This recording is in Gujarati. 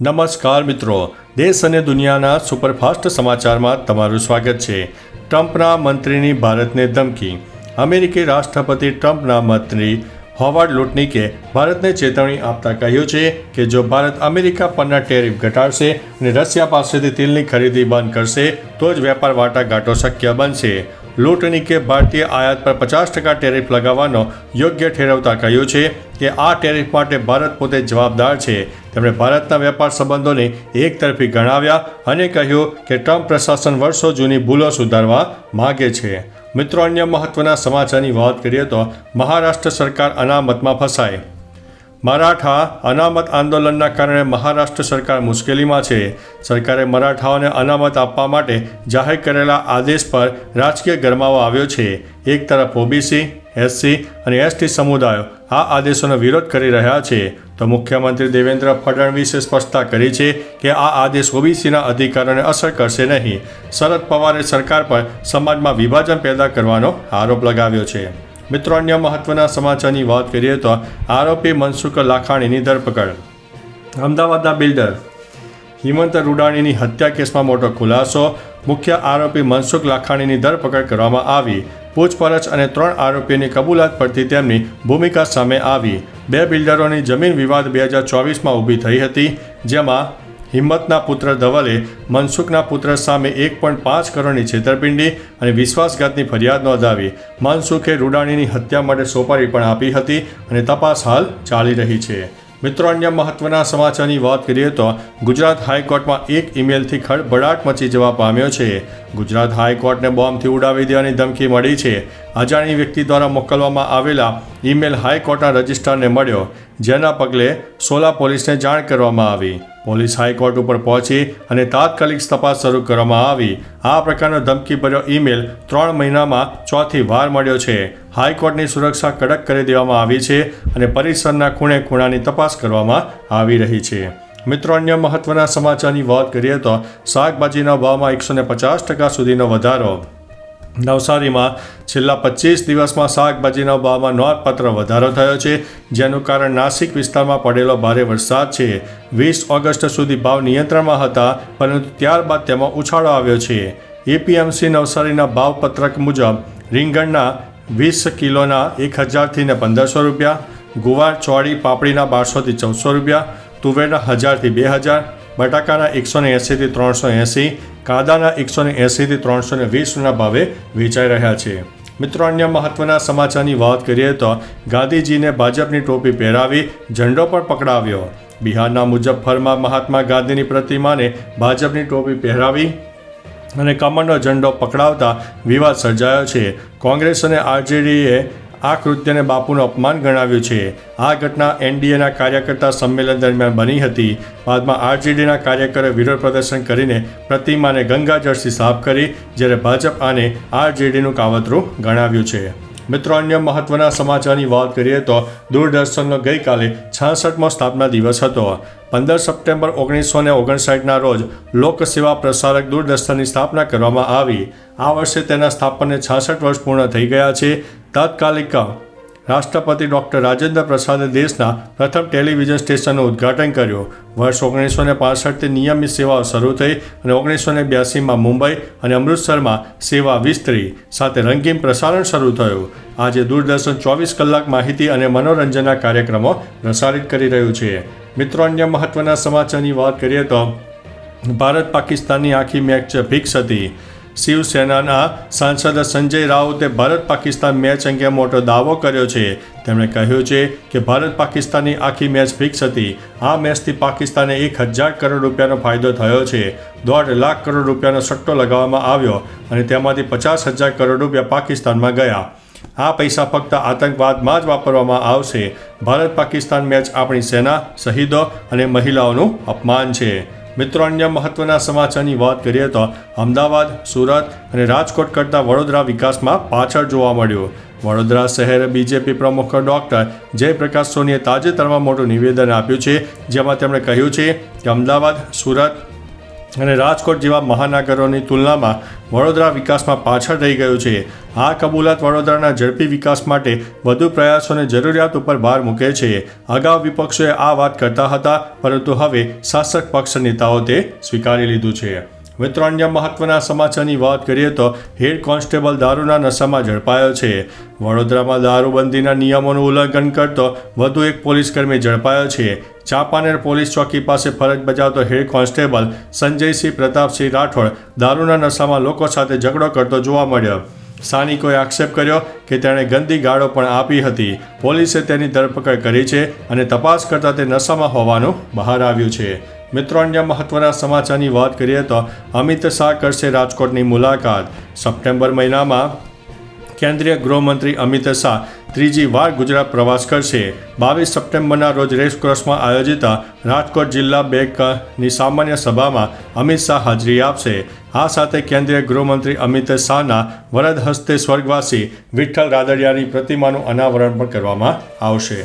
નમસ્કાર મિત્રો. દેશ અને દુનિયાના સુપરફાસ્ટ સમાચારમાં તમારું સ્વાગત છે. ટ્રમ્પના મંત્રીની ભારતને ધમકી. અમેરિકી રાષ્ટ્રપતિ ટ્રમ્પના મંત્રી હોવાર્ડ લુટનિકે ભારતને ચેતવણી આપતા કહ્યું છે કે જો ભારત અમેરિકા પરના ટેરિફ ઘટાડશે અને રશિયા પાસેથી તેલની ખરીદી બંધ કરશે, તો જ વેપાર વાટાઘાટો શક્ય બનશે. લૂંટનીકે ભારતીય આયાત પર પચાસ ટકા ટેરિફ લગાવવાનો યોગ્ય ઠેરવતા કહ્યું છે કે આ ટેરિફ માટે ભારત પોતે જવાબદાર છે. તેમણે ભારતના વેપાર સંબંધોને એકતરફી ગણાવ્યા અને કહ્યું કે ટ્રમ્પ પ્રશાસન વર્ષો જૂની ભૂલો સુધારવા માગે છે. મિત્રો, અન્ય મહત્વના સમાચારની વાત કરીએ તો મહારાષ્ટ્ર સરકાર અનામતમાં ફસાય. મરાઠા અનામત આંદોલનના કારણે મહારાષ્ટ્ર સરકાર મુશ્કેલીમાં છે. સરકારે મરાઠાઓને અનામત આપવા માટે જાહેર કરેલા આદેશ પર રાજકીય ગરમાવો આવ્યો છે. એક તરફ ઓબીસી, એસસી અને એસટી સમુદાયો આ આદેશોનો વિરોધ કરી રહ્યા છે. તો મુખ્યમંત્રી દેવેન્દ્ર ફડણવીસે સ્પષ્ટતા કરી છે કે આ આદેશ ઓબીસીના અધિકારોને અસર કરશે નહીં. શરદ પવારે સરકાર પર સમાજમાં વિભાજન પેદા કરવાનો આરોપ લગાવ્યો છે. મિત્રો, અન્ય મહત્વના સમાચારની વાત કરીએ તો આરોપી મનસુખ લાખાણીની ધરપકડ. અમદાવાદના બિલ્ડર હિમંત રૂડાણીની હત્યા કેસમાં મોટો ખુલાસો. મુખ્ય આરોપી મનસુખ લાખાણીની ધરપકડ કરવામાં આવી. પૂછપરછ અને ત્રણ આરોપીની કબૂલાત પરથી તેમની ભૂમિકા સામે આવી. બે બિલ્ડરોની જમીન વિવાદ બે હજાર ચોવીસમાં ઊભી થઈ હતી, જેમાં હિંમતના પુત્ર ધવલે મનસુખના પુત્ર સામે એક પોઈન્ટ પાંચ કરોડની છેતરપિંડી અને વિશ્વાસઘાતની ફરિયાદ નોંધાવી. મનસુખે રૂડાણીની હત્યા માટે સોપારી પણ આપી હતી અને તપાસ હાલ ચાલી રહી છે. મિત્રો, અન્ય મહત્વના સમાચારની વાત કરીએ તો ગુજરાત હાઈકોર્ટમાં એક ઈમેલથી ખળભળાટ મચી જવા પામ્યો છે. ગુજરાત હાઈકોર્ટને બોમ્બથી ઉડાવી દેવાની ધમકી મળી છે. અજાણી વ્યક્તિ દ્વારા મોકલવામાં આવેલા ઇમેલ હાઈકોર્ટના રજિસ્ટ્રારને મળ્યો, જેના પગલે સોલા પોલીસને જાણ કરવામાં આવી. પોલીસ હાઈકોર્ટ ઉપર પહોંચી અને તાત્કાલિક તપાસ શરૂ કરવામાં આવી. આ પ્રકારનો ધમકીભર્યો ઈમેલ ત્રણ મહિનામાં ચોથી વાર મળ્યો છે. હાઈકોર્ટની સુરક્ષા કડક કરી દેવામાં આવી છે અને પરિસરના ખૂણે ખૂણાની તપાસ કરવામાં આવી રહી છે. મિત્રો, અન્ય મહત્વના સમાચારની વાત કરીએ તો શાકભાજીના ભાવમાં એકસો પચાસ ટકા સુધીનો વધારો. નવસારીમાં છેલ્લા પચીસ દિવસમાં શાકભાજીના ભાવમાં નોંધપાત્ર વધારો થયો છે. જેનું કારણ નાસિક વિસ્તારમાં પડેલો ભારે વરસાદ છે. વીસ ઓગસ્ટ સુધી ભાવ નિયંત્રણમાં હતા, પરંતુ ત્યારબાદ તેમાં ઉછાળો આવ્યો છે. એપીએમસી નવસારીના ભાવ પત્રક મુજબ, રીંગણના વીસ કિલોના એક હજારથી ને પંદરસો રૂપિયા, ગુવાર ચોળી પાપડીના બારસોથી ચૌદસો રૂપિયા, તુવેરના હજારથી બે હજાર બટાકાના એકસો ને એંસીથી ત્રણસો એંસી કાંદાના એકસો ને એંસીથી ત્રણસો ને વીસના ભાવે વેચાઈ રહ્યા છે. મિત્રો, અન્ય મહત્વના સમાચારની વાત કરીએ તો ગાંધીજીને ભાજપની ટોપી પહેરાવી ઝંડો પણ પકડાવ્યો. બિહારના મુજફ્ફરમાં મહાત્મા ગાંધીની પ્રતિમાને ભાજપની ટોપી પહેરાવી અને કમળનો ઝંડો પકડાવતા વિવાદ સર્જાયો છે. કોંગ્રેસ અને આરજેડીએ આ કૃત્યને બાપુનું અપમાન ગણાવ્યું છે. આ ઘટના એનડીએના કાર્યકર્તા સંમેલન દરમિયાન બની હતી. બાદમાં આરજેડીના કાર્યકરોએ વિરોધ પ્રદર્શન કરીને પ્રતિમાને ગંગાજળથી સાફ કરી, જ્યારે ભાજપ આને આરજેડીનું કાવતરું ગણાવ્યું છે. મિત્રો, અન્ય મહત્વના સમાચારની વાત કરીએ તો દૂરદર્શનનો ગઈકાલે છાસઠમો સ્થાપના દિવસ હતો. પંદર સપ્ટેમ્બર ઓગણીસો ને ઓગણસાઠના રોજ લોકસેવા પ્રસારક દૂરદર્શનની સ્થાપના કરવામાં આવી. આ વર્ષે તેના સ્થાપનને છાસઠ વર્ષ પૂર્ણ થઈ ગયા છે. તાત્કાલિક રાષ્ટ્રપતિ ડૉક્ટર રાજેન્દ્ર પ્રસાદે દેશના પ્રથમ ટેલિવિઝન સ્ટેશનનું ઉદ્ઘાટન કર્યું. વર્ષ ઓગણીસો ને પાસઠથી નિયમિત સેવાઓ શરૂ થઈ અને ઓગણીસો ને બ્યાસીમાં મુંબઈ અને અમૃતસરમાં સેવા વિસ્તરી, સાથે રંગીન પ્રસારણ શરૂ થયું. આજે દૂરદર્શન ચોવીસ કલાક માહિતી અને મનોરંજનના કાર્યક્રમો પ્રસારિત કરી રહ્યું છે. મિત્રો, અન્ય મહત્વના સમાચારની વાત કરીએ તો, ભારત પાકિસ્તાનની આખી મેચ ફિક્સ હતી. શિવસેનાના સાંસદ સંજય રાઉતે ભારત પાકિસ્તાન મેચ અંગે મોટો દાવો કર્યો છે. તેમણે કહ્યું છે કે ભારત પાકિસ્તાનની આખી મેચ ફિક્સ હતી. આ મેચથી પાકિસ્તાને એક હજાર કરોડ રૂપિયાનો ફાયદો થયો છે. દોઢ લાખ કરોડ રૂપિયાનો સટ્ટો લગાવવામાં આવ્યો અને તેમાંથી પચાસ હજાર કરોડ રૂપિયા પાકિસ્તાનમાં ગયા. આ પૈસા ફક્ત આતંકવાદમાં જ વાપરવામાં આવશે. ભારત પાકિસ્તાન મેચ આપણી સેના, શહીદો અને મહિલાઓનું અપમાન છે. મિત્રો, અન્ય મહત્વના સમાચારની વાત કરીએ તો અમદાવાદ, સુરત અને રાજકોટ કરતાં વડોદરા વિકાસમાં પાછળ જોવા મળ્યું. વડોદરા શહેર બીજેપી પ્રમુખ ડોક્ટર જયપ્રકાશ સોનીએ તાજેતરમાં મોટું નિવેદન આપ્યું છે, જેમાં તેમણે કહ્યું છે કે અમદાવાદ, સુરત અને રાજકોટ જેવા મહાનગરોની તુલનામાં વડોદરા વિકાસમાં પાછળ રહી ગયું છે. આ કબૂલાત વડોદરાના ઝડપી વિકાસ માટે વધુ પ્રયાસોને જરૂરિયાત ઉપર ભાર મૂકે છે. અગાઉ વિપક્ષોએ આ વાત કરતા હતા, પરંતુ હવે શાસક પક્ષ નેતાઓ તે સ્વીકારી લીધું છે. મિત્રો અન્ય મહત્વના સમાચારની વાત કરીએ તો હેડ કોન્સ્ટેબલ દારૂના નશામાં ઝડપાયો છે. વડોદરામાં દારૂબંધીના નિયમોનું ઉલ્લંઘન કરતો વધુ એક પોલીસકર્મી ઝડપાયો છે. ચાંપાનેર પોલીસ ચોકી પાસે ફરજ બજાવતો હેડ કોન્સ્ટેબલ સંજયસિંહ પ્રતાપસિંહ રાઠોડ દારૂના નશામાં લોકો સાથે ઝઘડો કરતો જોવા મળ્યો. સ્થાનિકોએ આક્ષેપ કર્યો કે તેણે ગંદી ગાળો પણ આપી હતી. પોલીસે તેની ધરપકડ કરી છે અને તપાસ કરતાં તે નશામાં હોવાનું બહાર આવ્યું છે. મિત્રો, અન્ય મહત્વના સમાચારની વાત કરીએ તો અમિત શાહ કરશે રાજકોટની મુલાકાત. સપ્ટેમ્બર મહિનામાં કેન્દ્રીય ગૃહમંત્રી અમિત શાહ ત્રીજી વાર ગુજરાત પ્રવાસ કરશે. બાવીસ સપ્ટેમ્બરના રોજ રેસક્રોસમાં આયોજિત રાજકોટ જિલ્લા બેંકની સામાન્ય સભામાં અમિત શાહ હાજરી આપશે. આ સાથે કેન્દ્રીય ગૃહમંત્રી અમિત શાહના વરદ હસ્તે સ્વર્ગવાસી વિઠ્ઠલ રાદડિયાની પ્રતિમાનું અનાવરણ પણ કરવામાં આવશે.